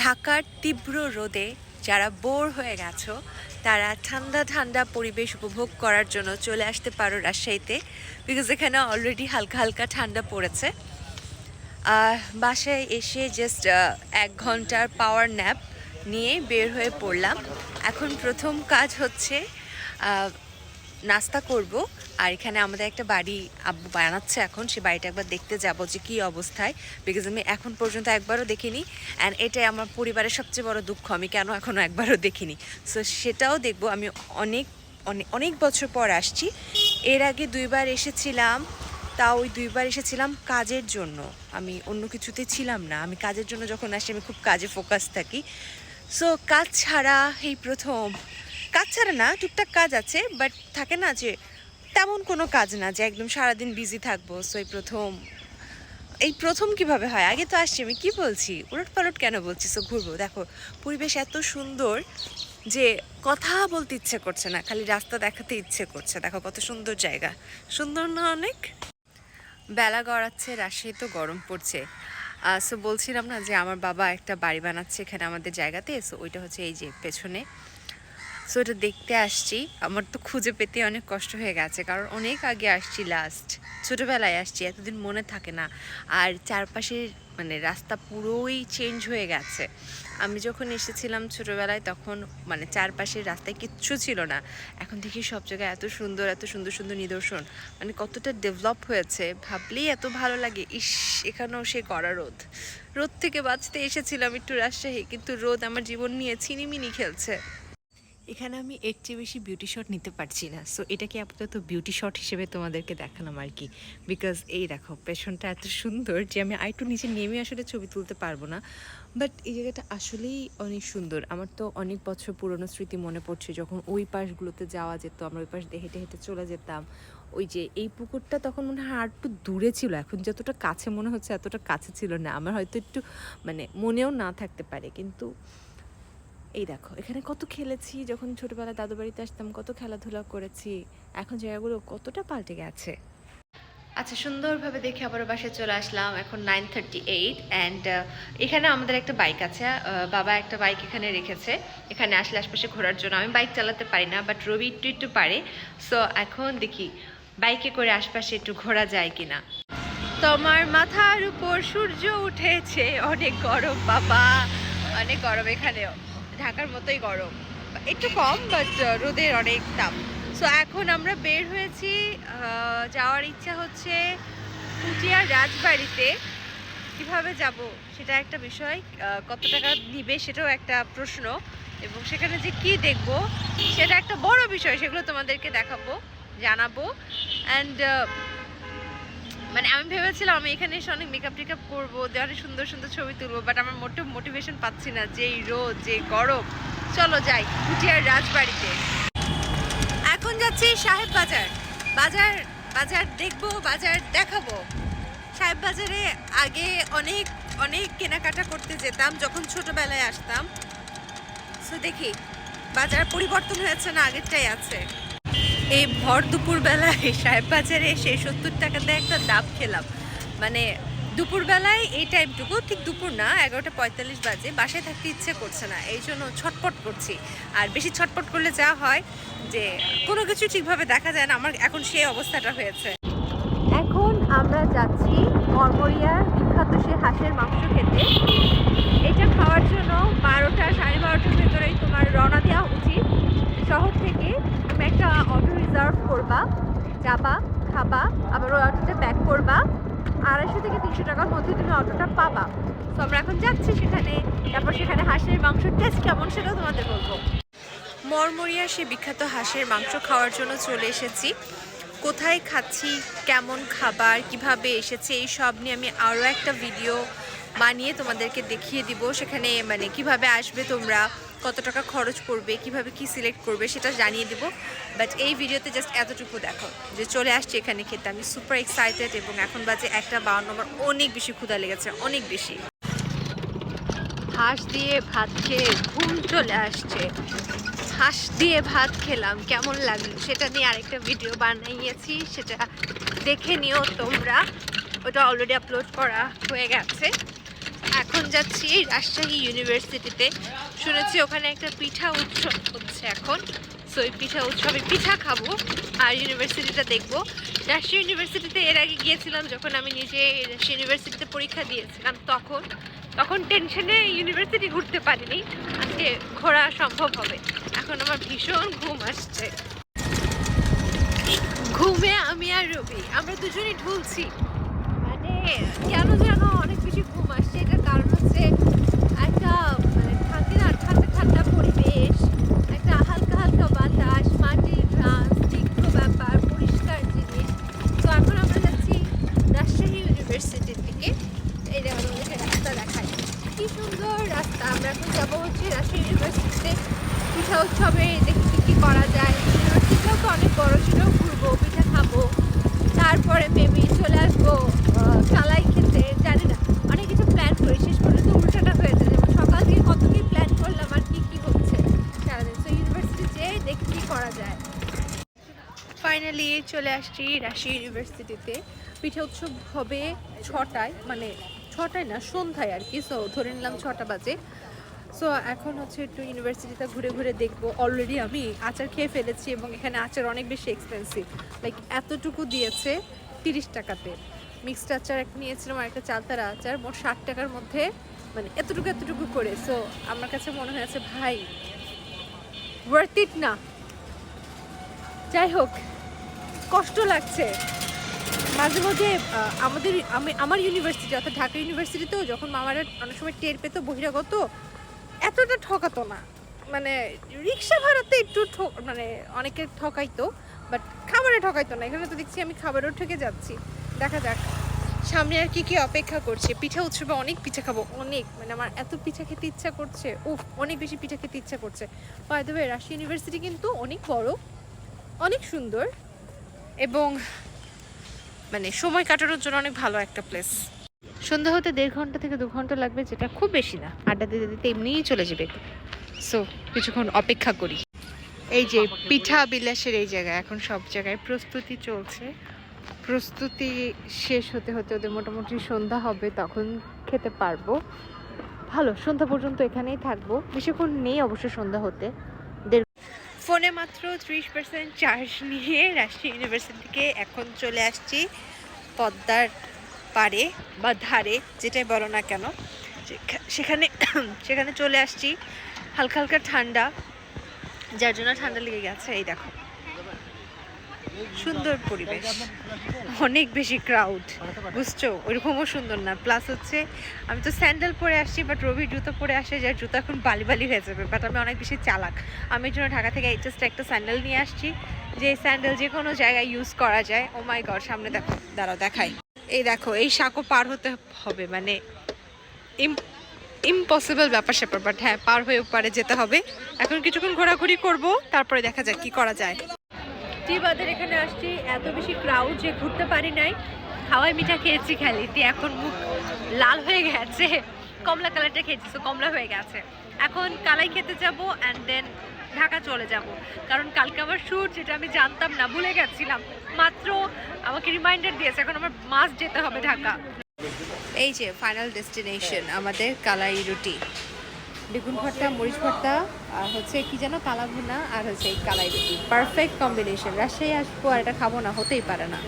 ঢাকার তীব্র রোদে যারা বোর হয়ে গেছো, তারা ঠান্ডা ঠান্ডা পরিবেশ উপভোগ করার জন্য চলে আসতে পারো রাজশাহীতে বিকজ এখানে অলরেডি হালকা হালকা ঠান্ডা পড়েছে। বাসায় এসে জাস্ট এক ঘণ্টার পাওয়ার ন্যাপ নিয়ে বের হয়ে পড়লাম। এখন প্রথম কাজ হচ্ছে নাস্তা করব, আর এখানে আমাদের একটা বাড়ি আব্বু বানাচ্ছে এখন, সে বাড়িটা একবার দেখতে যাব যে কী অবস্থায় বিকজ আমি এখন পর্যন্ত একবারও দেখিনি অ্যান্ড এটাই আমার পরিবারের সবচেয়ে বড় দুঃখ, আমি কেন এখনও একবারও দেখিনি। সো সেটাও দেখব, আমি অনেক অনেক বছর পর আসছি, এর আগে দুইবার এসেছিলাম, তাও ওই দুইবার এসেছিলাম কাজের জন্য, আমি অন্য কিছুতে ছিলাম না, আমি কাজের জন্য যখন আসি, আমি খুব কাজে ফোকাস থাকি। সো কাজ ছাড়া এই প্রথম কাজ ছাড়া না, টুকটাক কাজ আছে বাট থাকে না যে তেমন কোনো কাজ না যে একদম সারাদিন বিজি থাকব। সো এই প্রথম এই প্রথম কীভাবে হয়? আগে তো আসছি আমি, কি বলছি? উলট পালট কেন বলছি? সো ঘুরবো। দেখো, পরিবেশ এত সুন্দর যে কথা বলতে ইচ্ছে করছে না, খালি রাস্তা দেখাতে ইচ্ছে করছে। দেখো কত সুন্দর জায়গা। সুন্দর না অনেক? বেলা গড়াচ্ছে, রাজশাহী তো গরম পড়ছে। সো বলছিলাম না যে আমার বাবা একটা বাড়ি বানাচ্ছে এখানে আমাদের জায়গাতে সো ওইটা হচ্ছে এই যে পেছনে। সো এটা দেখতে আসছি। আমার তো খুঁজে পেতে অনেক কষ্ট হয়ে গেছে, কারণ অনেক আগে আসছি লাস্ট ছোটোবেলায় আসছি, এতদিন মনে থাকে না। আর চারপাশের মানে রাস্তা পুরোই চেঞ্জ হয়ে গেছে। আমি যখন এসেছিলাম ছোটোবেলায়, তখন মানে চারপাশের রাস্তায় কিচ্ছু ছিল না। এখন দেখি সব জায়গায় এত সুন্দর এত সুন্দর সুন্দর নিদর্শন। মানে কতটা ডেভেলপ হয়েছে, ভাবলেই এত ভালো লাগে। ইস, এখানেও সে করা রোদ। রোদ থেকে বাঁচতে এসেছিলাম একটু রাজশাহী, কিন্তু রোদ আমার জীবন নিয়ে ছিনিমিনি খেলছে। এখানে আমি এর চেয়ে বেশি বিউটি শট নিতে পারছি না। সো এটাকে আপাতত বিউটি শট হিসেবে তোমাদেরকে দেখালাম আর কি। বিকজ এই দেখো পেছনটা এত সুন্দর যে আমি আইটু নিচে নেমে আসলে ছবি তুলতে পারব না। বাট এই জায়গাটা আসলেই অনেক সুন্দর। আমার তো অনেক বছর পুরনো স্মৃতি মনে পড়ছে, যখন ওই পাশগুলোতে যাওয়া যেত, আমরা ওই পাশ দিয়ে হেঁটে হেঁটে চলে যেতাম। ওই যে এই পুকুরটা তখন মনে হয় আর একটু দূরে ছিল, এখন যতটা কাছে মনে হচ্ছে এতটা কাছে ছিল না। আমার হয়তো একটু মানে মনেও না থাকতে পারে, কিন্তু এই দেখো, এখানে কত খেলেছি, যখন ছোটবেলায় দাদু বাড়িতে আসতাম, কত খেলাধুলা করেছি, এখন জায়গাগুলো কতটা পাল্টে গেছে। আচ্ছা সুন্দরভাবে দেখে আবার বাসায় চলে আসলাম, এখন নাইন থার্টি এইট অ্যান্ড এখানে আমাদের একটা বাইক আছে বাবা একটা বাইক এখানে রেখেছে, এখানে আসলে আশপাশে ঘোরার জন্য, আমি বাইক চালাতে পারি না বাট রবি একটু একটু পারে সো এখন দেখি বাইকে করে আশপাশে একটু ঘোরা যায় কিনা। তোমার মাথার উপর সূর্য উঠেছে, অনেক গরম বাবা, অনেক গরম এখানেও। ঢাকার মতোই গরম। একটু কম বাট রোদের অনেক তাপ। সো এখন আমরা বের হয়েছি যাওয়ার ইচ্ছা হচ্ছে পুটিয়ার রাজবাড়িতে। কীভাবে যাব সেটা একটা বিষয় কত টাকা নিবে সেটাও একটা প্রশ্ন। এবং সেখানে যে কি দেখব সেটা একটা বড় বিষয়, সেগুলো তোমাদেরকে দেখাবো, জানাব। অ্যান্ড মানে আমি ভেবেছিলাম আমি এখানে এসে অনেক মেকআপ টেকআপ করব অনেক সুন্দর সুন্দর ছবি তুলবো বাট আমার মোটেও মোটিভেশন পাচ্ছি না যে রোদ যে গরম। চলো যাই পুটিয়ার রাজবাড়িতে। এখন যাচ্ছি সাহেব বাজার। বাজার বাজার দেখব, বাজার দেখাবো। সাহেব বাজারে আগে অনেক অনেক কেনাকাটা করতে যেতাম, যখন ছোটবেলায় আসতাম। সো দেখি, বাজার পরিবর্তন হয়েছে না আগেরটাই আছে? এই ভর দুপুর বেলায় সাহেব বাজারে এসে সত্তর টাকাতে একটা ডাব খেলাম। মানে দুপুরবেলায় এই টাইমটুকু, ঠিক দুপুর না, এগারোটা পঁয়তাল্লিশ বাজে, বাসায় থাকতে ইচ্ছে করছে না, এই জন্য ছটপট করছি। আর বেশি ছটপট করলে যা হয় যে কোনো কিছু ঠিকভাবে দেখা যায় না, আমার এখন সেই অবস্থাটা হয়েছে। এখন আমরা যাচ্ছি মরমরিয়ার বিখ্যাত সে হাঁসের মাংস খেতে। এটা খাওয়ার জন্য বারোটা, সাড়ে বারোটার ভেতরেই তোমার রওনা দেওয়া উচিত। শহর থেকে তুমি একটা অটো রিজার্ভ করবা, যাবা, খাবা, আবার ওই অটোতে ব্যাক করবা। আড়াইশো থেকে তিনশো টাকার মধ্যে তুমি অটোটা পাবা। তো আমরা এখন যাচ্ছি সেখানে। তারপর সেখানে হাঁসের মাংসের টেস্ট কেমন সেটাও তোমাদের বলব। মরমরিয়া সে বিখ্যাত হাঁসের মাংস খাওয়ার জন্য চলে এসেছি। কোথায় খাচ্ছি, কেমন খাবার, কীভাবে এসেছে, এই সব নিয়ে আমি আরও একটা ভিডিও বানিয়ে তোমাদেরকে দেখিয়ে দিব সেখানে মানে কীভাবে আসবে তোমরা, কত টাকা খরচ করবে, কীভাবে কি সিলেক্ট করবে সেটা জানিয়ে দিব। বাট এই ভিডিওতে জাস্ট এতটুকু দেখো, যে চলে আসছে এখানে খেতে। আমি সুপার এক্সাইটেড এবং এখন বাজে একটা বাউন্ন, আমার অনেক বেশি ক্ষুধা লেগেছে, অনেক বেশি। হাঁস দিয়ে ভাত খেয়ে ঘুম চলে আসছে। হাঁস দিয়ে ভাত খেলাম, কেমন লাগল সেটা নিয়ে আরেকটা ভিডিও বানিয়েছি, সেটা দেখে নিও তোমরা। ওটা অলরেডি আপলোড করা হয়ে গেছে। এখন যাচ্ছি রাজশাহী ইউনিভার্সিটিতে। শুনেছি ওখানে একটা পিঠা উৎসব হচ্ছে এখন। সো ওই পিঠা উৎসবে পিঠা খাব আর ইউনিভার্সিটিটা দেখব। রাজশাহী ইউনিভার্সিটিতে এর আগে গিয়েছিলাম যখন আমি নিজে রাজশাহী ইউনিভার্সিটিতে পরীক্ষা দিয়েছিলাম। তখন তখন টেনশনে ইউনিভার্সিটি ঘুরতে পারিনি। আজকে ঘোরা সম্ভব হবে। এখন আমার ভীষণ ঘুম আসছে। ঘুমে আমি আর রবি, আমরা দুজনেই ঢুলছি। মানে কেন যেন অনেক বেশি ঘুম আসছে এটার কারণ হচ্ছে একটা মানে থাকে না ঠান্ডা ঠান্ডা পরিবেশ একটা হালকা হালকা বাতাস মাটির ঘ্রাণ স্নিগ্ধ ব্যাপার পরিষ্কার জিনিস তো এখন আমরা যাচ্ছি রাজশাহী ইউনিভার্সিটির দিকে এই দেখো তোমাদেরকে রাস্তা দেখাই কি সুন্দর রাস্তা আমরা এখন যাব হচ্ছে রাজশাহী ইউনিভার্সিটিতে পিঠা উৎসবে দেখি কী কী করা যায় ইউনিভার্সিটিটাও তো অনেক বড় সেটাও ঘুরবো পিঠা খাব তারপরে মেবি চলে আসব আহ, কালাই খেতে জানি না অনেক কিছু প্ল্যান করি শেষ পর্যন্ত উল্টাটা হয়ে যায় যেমন সকাল থেকে কত কি প্ল্যান করলাম আর কি কি হচ্ছে সারাদিন তো ইউনিভার্সিটি যেয়ে দেখি কি করা যায় ফাইনালি চলে আসছি রাজশাহী ইউনিভার্সিটিতে। পিঠা উৎসব হবে ছটায় মানে ছটায় না, সন্ধ্যায় আর কি সো ধরে নিলাম ছটা বাজে। সো এখন হচ্ছে একটু ইউনিভার্সিটিতে ঘুরে ঘুরে দেখব। অলরেডি আমি আচার খেয়ে ফেলেছি এবং এখানে আচার অনেক বেশি এক্সপেন্সিভ লাইক এতটুকু দিয়েছে তিরিশ টাকাতে। মিক্সড আচার একটা নিয়েছিলাম আর একটা চালতারা আচার, মোট ষাট টাকার মধ্যে মানে এতটুকু এতটুকু করে। সো আমার কাছে মনে হয়েছে, ভাই ওয়ার্থ ইট না। যাই হোক। কষ্ট লাগছে। মাঝে আহ, আমাদের আমি আমার ইউনিভার্সিটি অর্থাৎ ঢাকা ইউনিভার্সিটিতেও যখন মামারা অনেক সময় টের পেতো বহিরাগত এতটা ঠকাতো না। মানে রিক্সা ভাড়াতে একটু মানে অনেকে ঠকাইতো বাট খাবারে ঠকাইতো না। এখানে তো দেখছি আমি খাবারও ঠকে যাচ্ছি। দেখা যাক। সামনে আর কি কি অপেক্ষা করছে। পিঠা উৎসবে অনেক পিঠা খাব। অনেক। মানে আমার এত পিঠা খেতে ইচ্ছা করছে। উফ অনেক বেশি পিঠা খেতে ইচ্ছা করছে। বাই দ্য রাজশাহী ইউনিভার্সিটি কিন্তু অনেক বড় অনেক সুন্দর। এবং মানে সময় কাটানোর জন্য অনেক ভালো একটা প্লেস সন্ধ্যা হতে দেড় ঘণ্টা থেকে দু ঘণ্টা লাগবে, যেটা খুব বেশি না। আড্ডা দিতে দিতে এমনিই চলে যাবে। সো কিছুক্ষণ অপেক্ষা করি। এই যে পিঠা বিলাসের এই জায়গায়, এখন সব জায়গায় প্রস্তুতি চলছে। প্রস্তুতি শেষ হতে হতে ওদের মোটামুটি সন্ধ্যা হবে, তখন খেতে পারব। ভালো, সন্ধ্যা পর্যন্ত এখানেই থাকব। বেশিক্ষণ নেই অবশ্য সন্ধ্যা হতে। ফোনে মাত্র ত্রিশ পার্সেন্ট চার্জ নিয়ে রাজশাহী ইউনিভার্সিটিকে এখন চলে আসছি পদ্মার পারে বা ধারে, যেটাই বলো না কেন। সেখানে সেখানে চলে আসছি। হালকা হালকা ঠান্ডা, যার জন্য ঠান্ডা লেগে গেছে, এই দেখো। সুন্দর পরিবেশ। অনেক বেশি ক্রাউড বুঝছ? ওইরকমও সুন্দর না। প্লাস হচ্ছে, আমি তো স্যান্ডেল পরে আসছি বাট রবি জুতো পরে আসে, যার জুতো এখন বালি বালি হয়ে যাবে বাট আমি অনেক বেশি চালাক। আমি জন্য ঢাকা থেকে জাস্ট একটা স্যান্ডেল নিয়ে আসছি, যে স্যান্ডেল যে কোনো জায়গায় ইউজ করা যায়। ও মাই গড সামনে দাঁড়াও, দেখাই। এই দেখো, এই সাঁকো পার হতে হবে মানে ইম্পসিবল ব্যাপার স্যাপার বাট হ্যাঁ পার হয়ে পারে যেতে হবে। এখন কিছুক্ষণ ঘোরাঘুরি করব, তারপরে দেখা যাক কি করা যায়। টিবাদের এখানে আসছি। এত বেশি ক্রাউড যে ঘুরতে পারি নাই। হাওয়াই মিঠা খেয়েছি খালি। দিয়ে এখন মুখ লাল হয়ে গেছে। কমলা কালারটা খেয়েছি তো কমলা হয়ে গেছে। এখন কালাই খেতে যাব অ্যান্ড দেন ঢাকা চলে যাব। কারণ কালকে আমার শ্যুট যেটা আমি জানতাম না, ভুলে গেছিলাম। মাত্র আমাকে রিমাইন্ডার দিয়েছে, এখন আমার মাস যেতে হবে ঢাকা। এই যে ফাইনাল ডেস্টিনেশন আমাদের কালাই রুটি। বেগুন ভর্তা, মরিচ ভর্তা, আর হচ্ছে কি যেন কালা ভুনা আর হচ্ছে কালাই রুটি পারফেক্ট কম্বিনেশন রাজশাহী আসব আর এটা খাব না, হতেই পারে না।